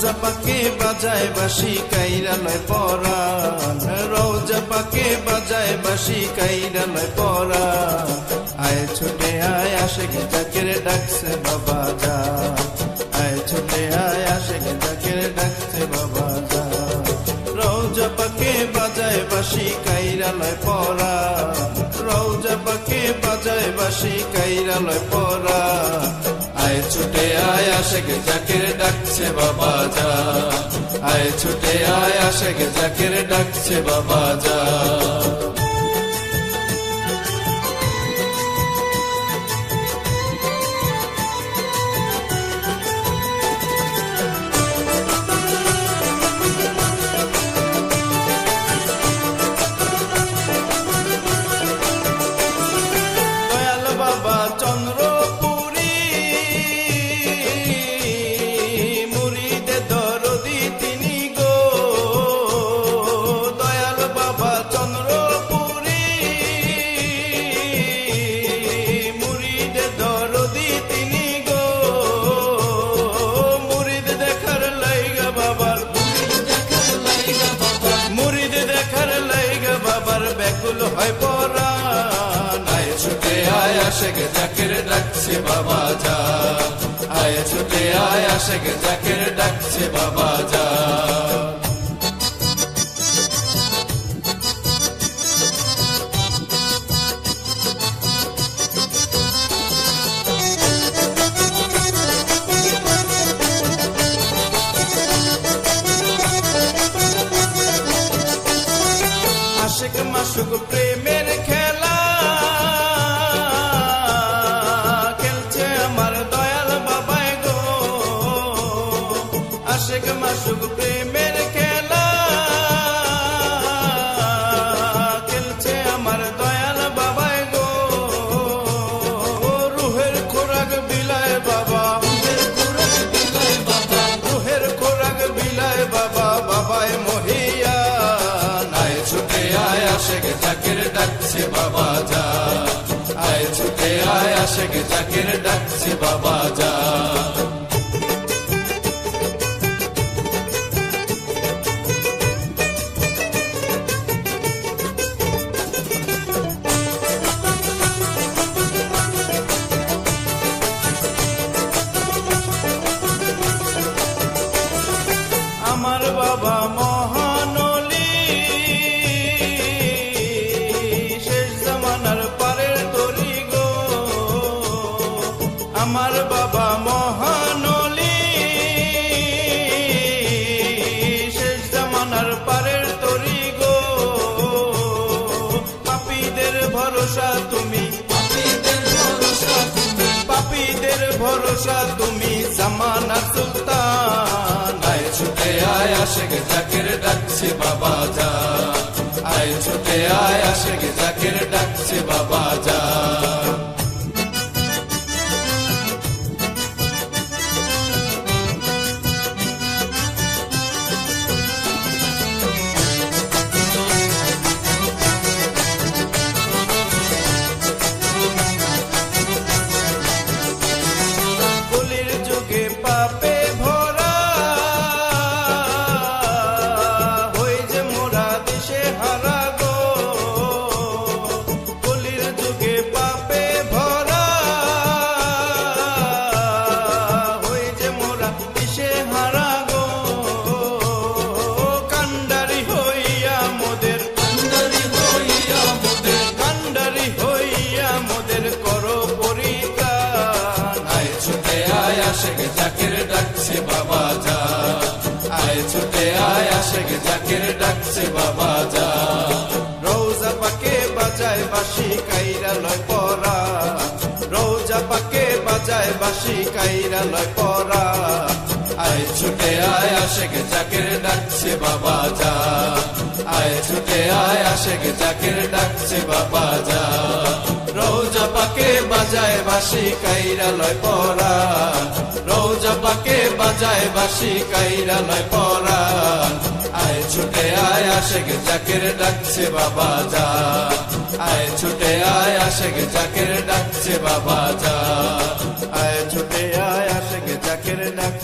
রোজা পাকে বাজায় বাসি কাইরা লয় পরাণ। রোজা পাকে বাজায় বাসি কাইরা লয় পরাণ। আয় ছুটে আয় আসে গে জাকের ডাকছে বাবা যা। আয় ছুটে আয় আসে গে জাকের ডাকছে বাবা যা। রোজা পাকে বাজায় বাসি কাইরা লয় পরাণ। রোজা পাকে বাজায় বাসি কাইরা লয় পরাণ। আয় ছুটে আয় গে জাকের ডাকছে বাবা যা। আয় ছুটে আয় গে জাকের ডাকছে বাবা যা। জাকের ডাকছে বাবা যা আয় ছুটে আয় গে জাকের ডাকছে বাবা যা আয় আসে গে জাকের ভরসা তুমি। পাপীদের ভরসা তুমি পাপীদের ভরসা তুমি। জামানার সুলতান আয় ছুটে আয় আসে ডাকছে বাবা যা। আয় ছুটে আয় গে জাকের ডাকছে বাবা যা। রোজা পাকে বাজায় বাসি কাইরা লয় পরা। রোজা পাকে বাজায় বাসি কাইরা লয় পরা। আয় ছুটে আয় গে জাকের ডাকছে বাবা যা। আয় ছুটে আয় গে জাকের ডাকছে বাবা যা। বাজায় বাসি কাইরা লয় পরা। রৌজা পাকে বাজায় বাসি কাইরা লয় পরা। আয় ছুটে আয় গে জাকের ডাকছে বাবা যা। আয় ছুটে আয় গে জাকের ডাকছে বাবা যা। আয় ছুটে আয় গে জাকের ডাকছে